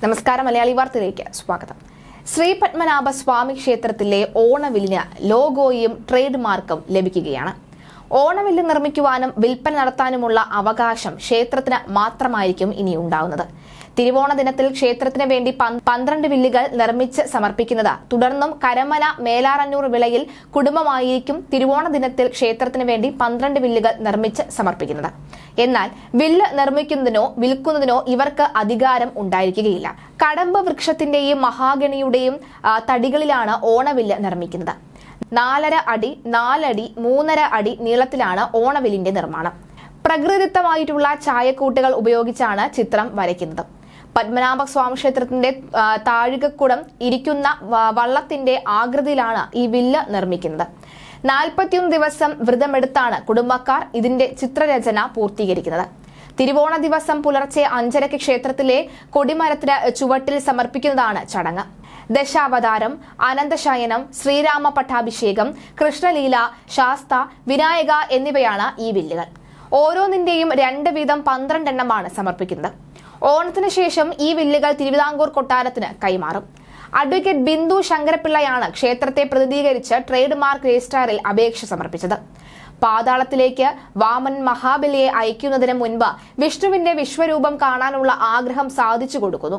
നമസ്കാരം മലയാളി വാർത്തയിലേക്ക് സ്വാഗതം. ശ്രീ പത്മനാഭ സ്വാമി ക്ഷേത്രത്തിലെ ഓണവില്ലിന് ലോഗോയും ട്രേഡ് മാർക്കും ലഭിക്കുകയാണ്. ഓണവില്ല് നിർമ്മിക്കുവാനും വിൽപ്പന നടത്താനുമുള്ള അവകാശം ക്ഷേത്രത്തിന് മാത്രമായിരിക്കും ഇനി ഉണ്ടാവുന്നത്. തിരുവോണ ദിനത്തിൽ ക്ഷേത്രത്തിന് വേണ്ടി പന്ത്രണ്ട് വില്ലുകൾ നിർമ്മിച്ച് സമർപ്പിക്കുന്നത്. തുടർന്നും കരമന മേലാറന്നൂർ വിളയിൽ കുടുംബമായിരിക്കും തിരുവോണ ദിനത്തിൽ ക്ഷേത്രത്തിന് വേണ്ടി പന്ത്രണ്ട് വില്ലുകൾ നിർമ്മിച്ച് സമർപ്പിക്കുന്നത്. എന്നാൽ വില്ല് നിർമ്മിക്കുന്നതിനോ വിൽക്കുന്നതിനോ ഇവർക്ക് അധികാരം ഉണ്ടായിരിക്കുകയില്ല. കടമ്പ് വൃക്ഷത്തിന്റെയും മഹാഗണിയുടെയും തടികളിലാണ് ഓണവില്ല് നിർമ്മിക്കുന്നത്. നാലര അടി നാലടി മൂന്നര അടി നീളത്തിലാണ് ഓണവില്ലിന്റെ നിർമ്മാണം. പ്രകൃതിദത്തമായിട്ടുള്ള ചായക്കൂട്ടുകൾ ഉപയോഗിച്ചാണ് ചിത്രം വരയ്ക്കുന്നത്. പത്മനാഭ സ്വാമി ക്ഷേത്രത്തിന്റെ താഴികക്കുടം ഇരിക്കുന്ന വള്ളത്തിന്റെ ആകൃതിയിലാണ് ഈ വില്ല് നിർമ്മിക്കുന്നത്. നാൽപ്പത്തിയൊന്ന് ദിവസം വ്രതമെടുത്താണ് കുടുംബക്കാർ ഇതിന്റെ ചിത്രരചന പൂർത്തീകരിക്കുന്നത്. തിരുവോണ ദിവസം പുലർച്ചെ അഞ്ചരയ്ക്ക് ക്ഷേത്രത്തിലെ കൊടിമരത്തിന് ചുവട്ടിൽ സമർപ്പിക്കുന്നതാണ് ചടങ്ങ്. ദശാവതാരം അനന്തശയനം ശ്രീരാമ പട്ടാഭിഷേകം കൃഷ്ണലീല ശാസ്ത വിനായക എന്നിവയാണ് ഈ വില്ലുകൾ. ഓരോന്നിന്റെയും രണ്ട് വീതം പന്ത്രണ്ടെണ്ണമാണ് സമർപ്പിക്കുന്നത്. ഓണത്തിന് ശേഷം ഈ വില്ലുകൾ തിരുവിതാംകൂർ കൊട്ടാരത്തിന് കൈമാറും. അഡ്വക്കേറ്റ് ബിന്ദു ശങ്കരപിള്ളയാണ് ക്ഷേത്രത്തെ പ്രതിനിധീകരിച്ച് ട്രേഡ് മാർക്ക് രജിസ്ട്രാറിൽ അപേക്ഷ സമർപ്പിച്ചത്. പാതാളത്തിലേക്ക് വാമൻ മഹാബലിയെ അയക്കുന്നതിന് മുൻപ് വിഷ്ണുവിന്റെ വിശ്വരൂപം കാണാനുള്ള ആഗ്രഹം സാധിച്ചു കൊടുക്കുന്നു.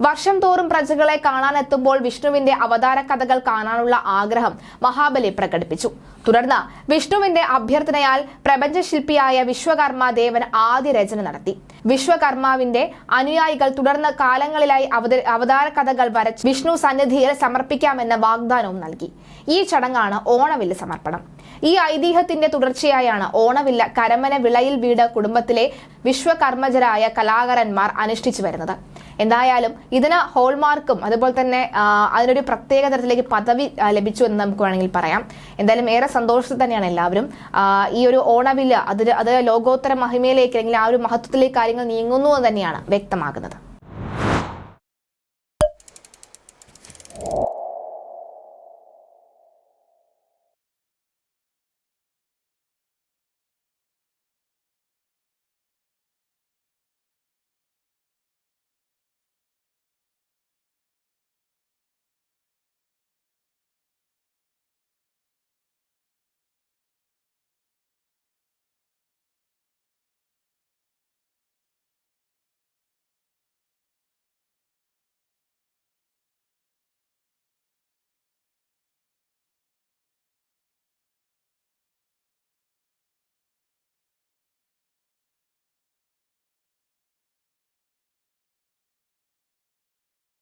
വർഷം തോറും പ്രജകളെ കാണാനെത്തുമ്പോൾ വിഷ്ണുവിന്റെ അവതാര കഥകൾ കാണാനുള്ള ആഗ്രഹം മഹാബലി പ്രകടിപ്പിച്ചു. തുടർന്ന് വിഷ്ണുവിന്റെ അഭ്യർത്ഥനയാൽ പ്രപഞ്ചശില്പിയായ വിശ്വകർമ്മ ദേവൻ ആദ്യ രചന നടത്തി. വിശ്വകർമാവിന്റെ അനുയായികൾ തുടർന്ന് കാലങ്ങളിലായി അവതാര കഥകൾ വരച്ച് വിഷ്ണു സന്നിധിയിൽ സമർപ്പിക്കാമെന്ന വാഗ്ദാനവും നൽകി. ഈ ചടങ്ങാണ് ഓണവില്ല് സമർപ്പണം. ഈ ഐതിഹ്യത്തിന്റെ തുടർച്ചയായാണ് ഓണവില്ല കരമന വിളയിൽ വീട് കുടുംബത്തിലെ വിശ്വകർമ്മജരായ കലാകാരന്മാർ അനുഷ്ഠിച്ചു വരുന്നത്. എന്തായാലും ഇതിന് ഹോൾമാർക്കും അതുപോലെ തന്നെ അതിനൊരു പ്രത്യേക തരത്തിലേക്ക് പദവി ലഭിച്ചു എന്ന് നമുക്ക് വേണമെങ്കിൽ പറയാം. എന്തായാലും ഏറെ സന്തോഷത്തിൽ തന്നെയാണ് എല്ലാവരും. ഈ ഒരു ഓണവില്ല അത് അത് ലോകോത്തര മഹിമയിലേക്ക് അല്ലെങ്കിൽ ആ ഒരു മഹത്വത്തിലേക്ക് കാര്യങ്ങൾ നീങ്ങുന്നു എന്ന് തന്നെയാണ് വ്യക്തമാകുന്നത്.